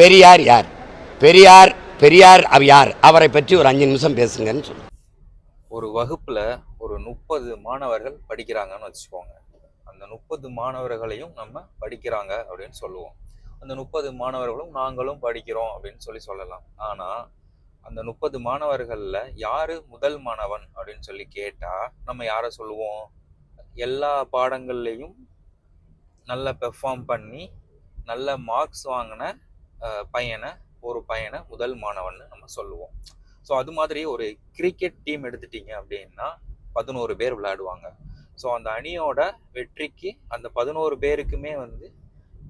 பெரியார் யார்? பெரியார் பெரியார் அவ யார்? அவரை பற்றி ஒரு அஞ்சு நிமிஷம் பேசுங்கன்னு சொல்லு. ஒரு வகுப்பில் ஒரு முப்பது மாணவர்கள் படிக்கிறாங்கன்னு வச்சுக்கோங்க. அந்த முப்பது மாணவர்களையும் நம்ம படிக்கிறாங்க அப்படின்னு சொல்லுவோம். அந்த முப்பது மாணவர்களும் நாங்களும் படிக்கிறோம் அப்படின்னு சொல்லி சொல்லலாம். ஆனால் அந்த முப்பது மாணவர்களில் யாரு முதல் மாணவன் அப்படின்னு சொல்லி கேட்டால் நம்ம யாரை சொல்லுவோம்? எல்லா பாடங்கள்லையும் நல்லா பெர்ஃபார்ம் பண்ணி நல்ல மார்க்ஸ் வாங்கின பையனை ஒரு பையனை முதல் மாணவன் நம்ம சொல்லுவோம். ஸோ அது மாதிரி ஒரு கிரிக்கெட் டீம் எடுத்துட்டீங்க அப்படின்னா பதினோரு பேர் விளையாடுவாங்க. ஸோ அந்த அணியோட வெற்றிக்கு அந்த பதினோரு பேருக்குமே வந்து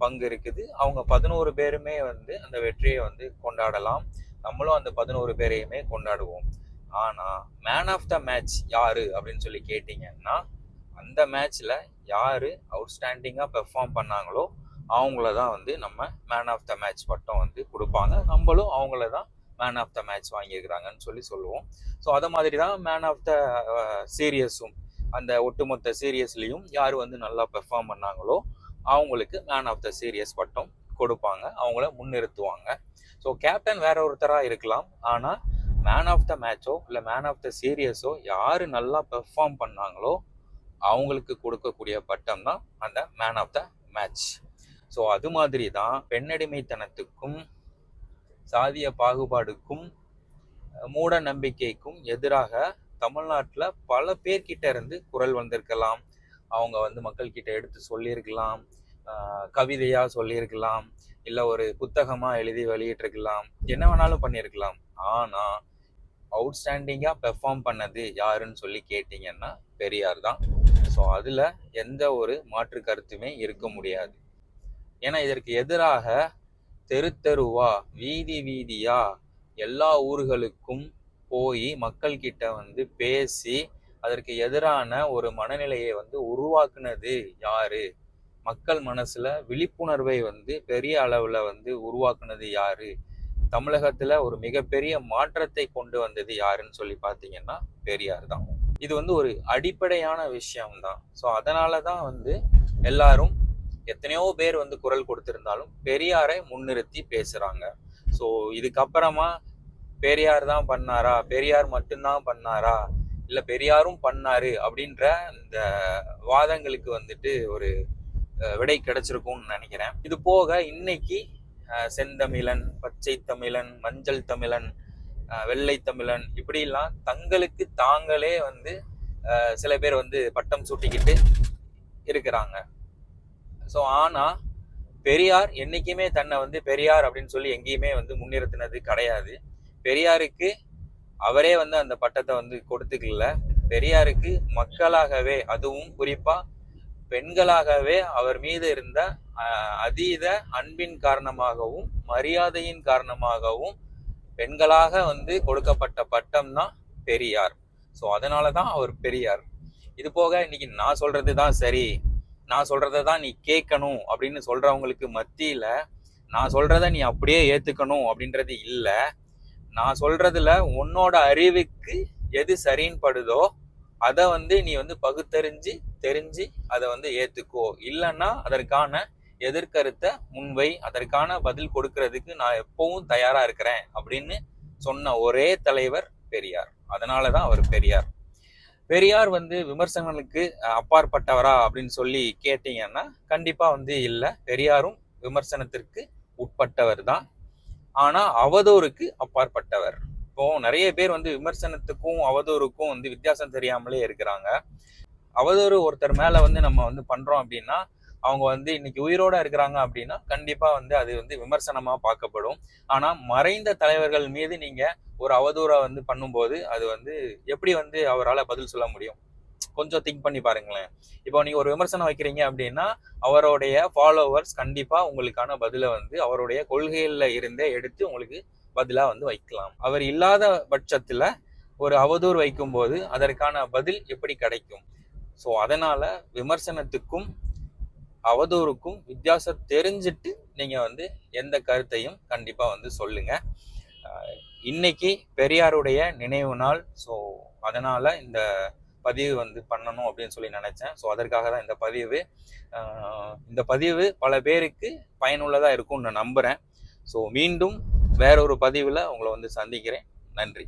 பங்கு இருக்குது. அவங்க பதினோரு பேருமே வந்து அந்த வெற்றியை வந்து கொண்டாடலாம். நம்மளும் அந்த பதினோரு பேரையுமே கொண்டாடுவோம். ஆனால் மேன் ஆஃப் த மேட்ச் யாரு அப்படின்னு சொல்லி கேட்டிங்கன்னா அந்த மேட்ச்ல யாரு அவுட்ஸ்டாண்டிங்காக பெர்ஃபார்ம் பண்ணாங்களோ அவங்கள தான் வந்து நம்ம மேன் ஆஃப் த மேட்ச் பட்டம் வந்து கொடுப்பாங்க. நம்மளும் அவங்கள தான் மேன் ஆஃப் த மேட்ச் வாங்கியிருக்கிறாங்கன்னு சொல்லி சொல்லுவோம். ஸோ அதை மாதிரி தான் மேன் ஆஃப் த சீரியஸும் அந்த ஒட்டுமொத்த சீரியஸ்லேயும் யார் வந்து நல்லா பெர்ஃபார்ம் பண்ணாங்களோ அவங்களுக்கு மேன் ஆஃப் த சீரியஸ் பட்டம் கொடுப்பாங்க. அவங்கள முன்னிறுத்துவாங்க. ஸோ கேப்டன் வேற ஒருத்தராக இருக்கலாம். ஆனால் மேன் ஆஃப் த மேட்சோ இல்லை மேன் ஆஃப் த சீரியஸோ யார் நல்லா பெர்ஃபார்ம் பண்ணாங்களோ அவங்களுக்கு கொடுக்கக்கூடிய பட்டம் தான் அந்த man of the match so அது மாதிரி தான் பெண்ணடிமைத்தனத்துக்கும் சாதிய பாகுபாடுக்கும் மூட நம்பிக்கைக்கும் எதிராக தமிழ்நாட்டில் பல பேர்கிட்ட இருந்து குரல் வந்திருக்கலாம். அவங்க வந்து மக்கள்கிட்ட எடுத்து சொல்லியிருக்கலாம். கவிதையாக சொல்லியிருக்கலாம். இல்லை ஒரு புத்தகமாக எழுதி வெளியிட்டிருக்கலாம். என்ன வேணாலும் பண்ணியிருக்கலாம். ஆனால் அவுட்ஸ்டாண்டிங்காக பெர்ஃபார்ம் பண்ணது யாருன்னு சொல்லி கேட்டிங்கன்னா பெரியார் தான். ஸோ அதில் எந்த ஒரு மாற்று கருத்துமே இருக்க முடியாது. ஏன்னா இதற்கு எதிராக தெரு தெருவா வீதி வீதியா எல்லா ஊர்களுக்கும் போய் மக்கள்கிட்ட வந்து பேசி அதற்கு எதிரான ஒரு மனநிலையை வந்து உருவாக்குனது யாரு? மக்கள் மனசுல விழிப்புணர்வை வந்து பெரிய அளவுல வந்து உருவாக்குனது யாரு? தமிழகத்துல ஒரு மிகப்பெரிய மாற்றத்தை கொண்டு வந்தது யாருன்னு சொல்லி பார்த்தீங்கன்னா பெரியார் தான். இது வந்து ஒரு அடிப்படையான விஷயம்தான். ஸோ அதனால தான் வந்து எல்லாரும் எத்தனையோ பேர் வந்து குரல் கொடுத்திருந்தாலும் பெரியாரை முன்னிறுத்தி பேசுறாங்க. ஸோ இதுக்கப்புறமா பெரியார் தான் பண்ணாரா? பெரியார் மட்டும்தான் பண்ணாரா? இல்லை பெரியாரும் பண்ணாரு அப்படின்ற இந்த வாதங்களுக்கு வந்துட்டு ஒரு விடை கிடைச்சிருக்கும்னு நினைக்கிறேன். இது போக இன்னைக்கு செந்தமிழன் பச்சை தமிழன் மஞ்சள் தமிழன் வெள்ளை தமிழன் இப்படிலாம் தங்களுக்கு தாங்களே வந்து சில பேர் வந்து பட்டம் சூட்டிக்கிட்டு இருக்கிறாங்க. ஸோ ஆனால் பெரியார் என்றைக்குமே தன்னை வந்து பெரியார் அப்படின்னு சொல்லி எங்கேயுமே வந்து முன்னிறுத்தினது கிடையாது. பெரியாருக்கு அவரே வந்து அந்த பட்டத்தை வந்து கொடுத்துக்கல. பெரியாருக்கு மக்களாகவே அதுவும் குறிப்பாக பெண்களாகவே அவர் மீது இருந்த அதீத அன்பின் காரணமாகவும் மரியாதையின் காரணமாகவும் பெண்களாக வந்து கொடுக்கப்பட்ட பட்டம் தான் பெரியார். ஸோ அதனால தான் அவர் பெரியார். இது போக இன்னைக்கு நான் சொல்றது தான் சரி. நான் சொல்கிறத தான் நீ கேட்கணும் அப்படின்னு சொல்கிறவங்களுக்கு மத்தியில் நான் சொல்கிறத நீ அப்படியே ஏற்றுக்கணும் அப்படின்றது இல்லை. நான் சொல்கிறதுல உன்னோட அறிவுக்கு எது சரின்னு படுதோ அதை வந்து நீ வந்து பகுத்தறிஞ்சு தெரிஞ்சு அதை வந்து ஏற்றுக்கோ இல்லைன்னா அதற்கான எதிர்கருத்தை முன்வை அதற்கான பதில் கொடுக்கறதுக்கு நான் எப்பவும் தயாராக இருக்கிறேன் அப்படின்னு சொன்ன ஒரே தலைவர் பெரியார். அதனால தான் அவர் பெரியார். பெரியார் வந்து விமர்சனங்களுக்கு அப்பாற்பட்டவரா அப்படின்னு சொல்லி கேட்டீங்கன்னா கண்டிப்பா வந்து இல்லை. பெரியாரும் விமர்சனத்திற்கு உட்பட்டவர் தான். ஆனா அவதூறுக்கு அப்பாற்பட்டவர். இப்போ நிறைய பேர் வந்து விமர்சனத்துக்கும் அவதூறுக்கும் வந்து வித்தியாசம் தெரியாமலே இருக்கிறாங்க. அவதூறு ஒருத்தர் மேல வந்து நம்ம வந்து பண்றோம் அப்படின்னா அவங்க வந்து இன்னைக்கு உயிரோட இருக்கிறாங்க அப்படின்னா கண்டிப்பா வந்து அது வந்து விமர்சனமா பார்க்கப்படும். ஆனா மறைந்த தலைவர்கள் மீது நீங்க ஒரு அவதூறா வந்து பண்ணும்போது அது வந்து எப்படி வந்து அவரால் பதில் சொல்ல முடியும்? கொஞ்சம் திங்க் பண்ணி பாருங்களேன். இப்போ நீங்க ஒரு விமர்சனம் வைக்கிறீங்க அப்படின்னா அவருடைய ஃபாலோவர்ஸ் கண்டிப்பா உங்களுக்கான பதிலை வந்து அவருடைய கொள்கைகள்ல இருந்தே எடுத்து உங்களுக்கு பதிலா வந்து வைக்கலாம். அவர் இல்லாத பட்சத்துல ஒரு அவதூறு வைக்கும்போது அதற்கான பதில் எப்படி கிடைக்கும்? ஸோ அதனால விமர்சனத்துக்கும் அவதூறுக்கும் வித்தியாசம் தெரிஞ்சுட்டு நீங்கள் வந்து எந்த கருத்தையும் கண்டிப்பாக வந்து சொல்லுங்க. இன்னைக்கு பெரியாருடைய நினைவு நாள். ஸோ அதனால் இந்த பதிவு வந்து பண்ணணும் அப்படின்னு சொல்லி நினச்சேன். ஸோ அதற்காக தான் இந்த பதிவு. இந்த பதிவு பல பேருக்கு பயனுள்ளதாக இருக்கும்னு நான் நம்புகிறேன் ஸோ மீண்டும் வேற ஒரு பதிவில் உங்களை வந்து சந்திக்கிறேன். நன்றி.